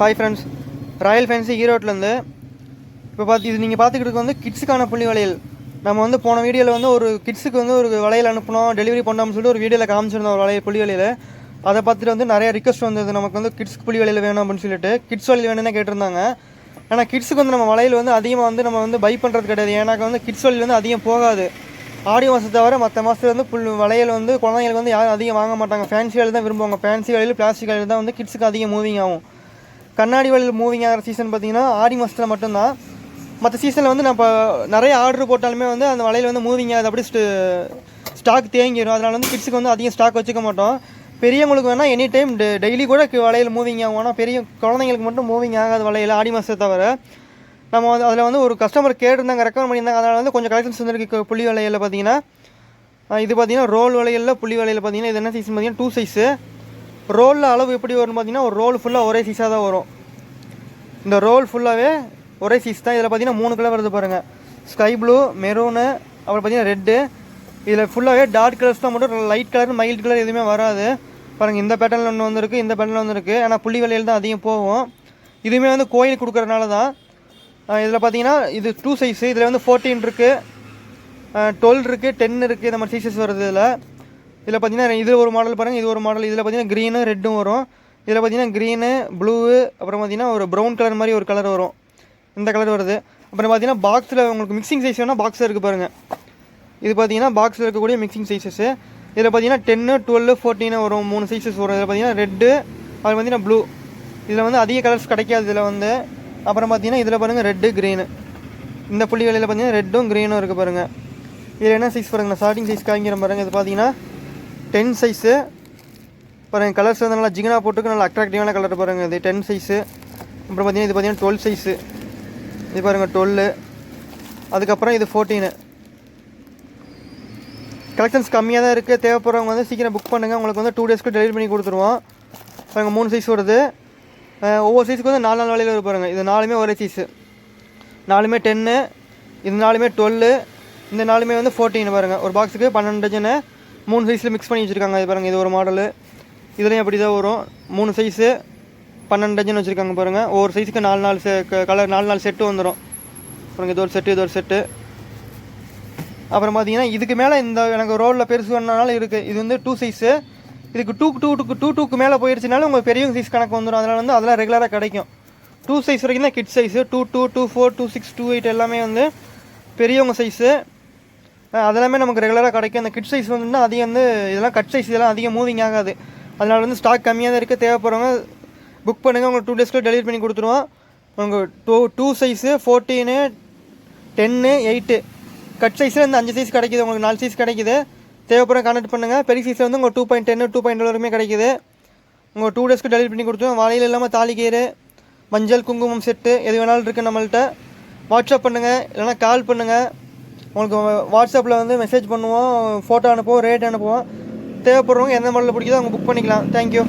Hi friends royal fancy ஈரோட்லேருந்து இப்போ பார்த்து இது நீங்கள் பார்த்துக்கிட்டு வந்து கிட்ஸுக்கான புள்ளி வளையல் நம்ம வந்து போன வீடியோவில் வந்து ஒரு கிட்ஸுக்கு வந்து ஒரு வளையல் அனுப்பணும் டெலிவரி பண்ணோம்னு சொல்லிட்டு ஒரு வீடியோவில் காமிச்சிருந்தோம் ஒரு வளையல் புள்ளி வளையல் அதை பார்த்துட்டு வந்து நிறைய ரிக்வஸ்ட் வந்தது. நமக்கு வந்து கிட்ஸ்க்கு புள்ளி வளையல் வேணும் அப்படின்னு சொல்லிட்டு. கிட்ஸ் வளையல் வேணும்னு கேட்டிருந்தாங்க. ஆனால் கிட்ஸுக்கு வந்து நம்ம வளையல் வந்து அதிகமாக வந்து நம்ம வந்து பை பண்ணுறது கிடையாது. ஏன்னாக்க வந்து கிட்ஸ் வளையல் வந்து அதிகம் போகாது. ஆடி மாதத்தை தவிர மற்ற மாதத்துல வந்து புல் வளையல் வந்து குழந்தைங்களுக்கு வந்து யாரும் அதிகம் வாங்க மாட்டாங்க. ஃபேன்சி வளையல் தான் விரும்புவாங்க. ஃபேன்சி வளையல் பிளாஸ்டிக் வளையல் தான் வந்து கிட்ஸுக்கு அதிகம் மூவிங் ஆகும். கண்ணாடி வலையில் மூவிங் ஆகிற சீசன் பார்த்தீங்கன்னா ஆடி மாதத்தில் மட்டும்தான். மற்ற சீசனில் வந்து நம்ம நிறைய ஆர்டர் போட்டாலுமே வந்து அந்த வலையில் வந்து மூவிங் ஆகுது அப்படி ஸ்டாக் தேங்கிடும் அதனால் வந்து கிட்ஸுக்கு வந்து அதிகம் ஸ்டாக் வச்சுக்க மாட்டோம். பெரியவங்களுக்கு வேணால் எனி டைம் டெய்லி கூட வலையில் வளையல் மூவிங் ஆகும். ஆனால் பெரிய குழந்தைங்களுக்கு மட்டும் மூவிங் ஆகாது வலையில் ஆடி மாதத்தை தவிர நம்ம வந்து அதில் வந்து ஒரு கஸ்டமர் கேட்டிருந்தாங்க ரெக்கமெண்ட் பண்ணியிருந்தாங்க. அதனால் வந்து கொஞ்சம் கலெக்ஷன்ஸ் வந்துருக்கு புள்ளி வலையில் பார்த்தீங்கன்னா இது பார்த்தீங்கன்னா ரோல் வலையில் புள்ளி வலையில் பார்த்தீங்கன்னா இது என்ன சைஸ் பார்த்தீங்கன்னா டூ சைஸு ரோலில் அளவு எப்படி வரும்னு பார்த்தீங்கன்னா ஒரு ரோல் ஃபுல்லாக ஒரே சீஸாக தான் வரும். இந்த ரோல் ஃபுல்லாகவே ஒரே சீஸ் தான். இதில் பார்த்தீங்கன்னா மூணு கலர் வருது பாருங்கள் ஸ்கை ப்ளூ மெரூனு அப்புறம் பார்த்தீங்கன்னா ரெட்டு இதில் ஃபுல்லாகவே டார்க் கலர்ஸ் தான் மட்டும் லைட் கலர் மைல்டு கலர் எதுவுமே வராது. பாருங்கள் இந்த பேட்டர்னில் ஒன்று வந்திருக்கு இந்த பேட்டர்னில் வந்திருக்கு. ஆனால் புள்ளி விலையில் தான் அதிகம் போகும். இதுவுமே வந்து கோயில் கொடுக்குறதுனால தான். இதில் பார்த்தீங்கன்னா இது டூ சைஸு இதில் வந்து ஃபோர்டீன் இருக்குது டுவெல் இருக்குது டென் இருக்குது இந்த மாதிரி சைஸஸ் வருது இதில். இதில் பார்த்தீங்கன்னா இது ஒரு மாடல் பாருங்கள் இது ஒரு மாடல் இதில் பார்த்தீங்கன்னா க்ரீனு ரெட்டும் வரும். இதில் பார்த்தீங்கன்னா க்ரீனு ப்ளூ அப்புறம் பார்த்தீங்கன்னா ஒரு ப்ரௌன் கலர் மாதிரி ஒரு கலர் வரும். இந்த கலர் வருது. அப்புறம் பார்த்தீங்கன்னா பாக்ஸில் உங்களுக்கு மிக்சிங் சைஸ் வேணால் பாக்ஸில் இருக்குது பாருங்கள் இது பார்த்தீங்கன்னா பாக்ஸில் இருக்கக்கூடிய மிக்சிங் சைஸஸ் இதில் பார்த்தீங்கன்னா டென்னு டுவெல் ஃபோர்டீனு வரும். மூணு சைஸஸ் வரும். இதில் பார்த்தீங்கன்னா ரெட்டு அது பார்த்தீங்கன்னா ப்ளூ இதில் வந்து அதிக கலர்ஸ் கிடைக்காது இதில் வந்து. அப்புறம் பார்த்தீங்கன்னா இதில் பாருங்கள் ரெட்டு க்ரீனு இந்த புள்ளி வேலையில் பார்த்தீங்கன்னா ரெட்டும் க்ரீனும் இருக்குது பாருங்கள் இதில் என்ன சைஸ் பாருங்கள் ஸ்டார்டிங் சைஸ் காமிக்கிறேன் பாருங்கள் இது பார்த்தீங்கன்னா டென் சைஸு பாருங்கள் கலர்ஸ் வந்து நல்லா ஜிகனா போட்டுக்கு நல்லா அட்ராக்டிவான கலர் பாருங்கள் இது டென் சைஸு அப்புறம் பார்த்தீங்கன்னா இது பார்த்தீங்கன்னா டுவெல் சைஸு இது பாருங்கள் டுவெல்லு அதுக்கப்புறம் இது ஃபோர்டீனு கலெக்ஷன்ஸ் கம்மியாக தான் இருக்குது தேவைப்படுறவங்க வந்து சீக்கிரம் புக் பண்ணுங்கள் உங்களுக்கு வந்து டூ டேஸ்க்கு டெலிவரி பண்ணி கொடுத்துருவோம். பாருங்கள் மூணு சைஸ் வருது. ஒவ்வொரு சைஸுக்கு வந்து நாலு நாலு வேலையில் வரும் பாருங்கள் இது நாலுமே ஒரே சைஸு நாலுமே டென்னு இது நாலுமே டுவெல்லு இந்த நாலுமே வந்து ஃபோர்டீன் பாருங்கள் ஒரு பாக்ஸுக்கு பன்னெண்டு டஜனு மூணு சைஸில் மிக்ஸ் பண்ணி வச்சுருக்காங்க. இது பாருங்கள் இது ஒரு மாடலு இதுலேயும் அப்படி தான் வரும். மூணு சைஸு பன்னெண்டு டஜன் வச்சுருக்காங்க பாருங்கள் ஒவ்வொரு சைஸுக்கு நாலு நாலு செ கலர் நாலு நாலு செட்டு வந்துடும் அப்புறம் இது ஒரு செட்டு இது ஒரு செட்டு அப்புறம் பார்த்தீங்கன்னா இதுக்கு மேலே இந்த எனக்கு ரோலில் பெருசு வேணுனால இருக்குது இது வந்து டூ சைஸு இதுக்கு டூ டூ டூ டூ டூக்கு மேலே போயிடுச்சுனாலும் உங்கள் பெரியவங்க சைஸ் கணக்கு வந்துடும் அதனால் வந்து அதெல்லாம் ரெகுலராக கிடைக்கும். டூ சைஸ் வரைக்கும் தான் kid size two two two four two six two eight எல்லாமே வந்து பெரியவங்க சைஸு அதெல்லாமே நமக்கு ரெகுலராக கிடைக்கும். அந்த கிட் சைஸ் வந்துன்னா அதிகம் வந்து இதெல்லாம் கட் சைஸ் இதெல்லாம் அதிகம் மூவிங் ஆகாது. அதனால் வந்து ஸ்டாக் கம்மியாக தான் இருக்குது தேவைப்படுறவங்க புக் பண்ணுங்கள் உங்களுக்கு டூ டேஸ்க்கு டெலிவரி பண்ணி கொடுத்துருவோம். உங்கள் two two size fourteen ten eight cut சைஸில் இந்த அஞ்சு சைஸ் கிடைக்குது. உங்களுக்கு நாலு சைஸ் கிடைக்குது. தேவைப்படுற கான்டாக்ட் பண்ணுங்கள் பெரிய சைஸில் வந்து உங்கள் two point ten two point வரைக்குமே கிடைக்குது. உங்கள் டூ டேஸ்க்கு டெலிவரி பண்ணி கொடுத்துருவோம். வாழையில் இல்லாமல் தாலிக்கீரை மஞ்சள் குங்குமம் செட்டு எது வேணாலும் இருக்குது நம்மள்கிட்ட வாட்ஸ்அப் பண்ணுங்கள் இல்லைனா கால் பண்ணுங்கள் உங்களுக்கு வாட்ஸ்அப்பில் வந்து மெசேஜ் பண்ணுவோம் ஃபோட்டோ அனுப்புவோம் ரேட் அனுப்புவோம் தேவைப்படுறவங்க எந்த மாடலில் பிடிக்குதோ அவங்க புக் பண்ணிக்கலாம். தேங்க்யூ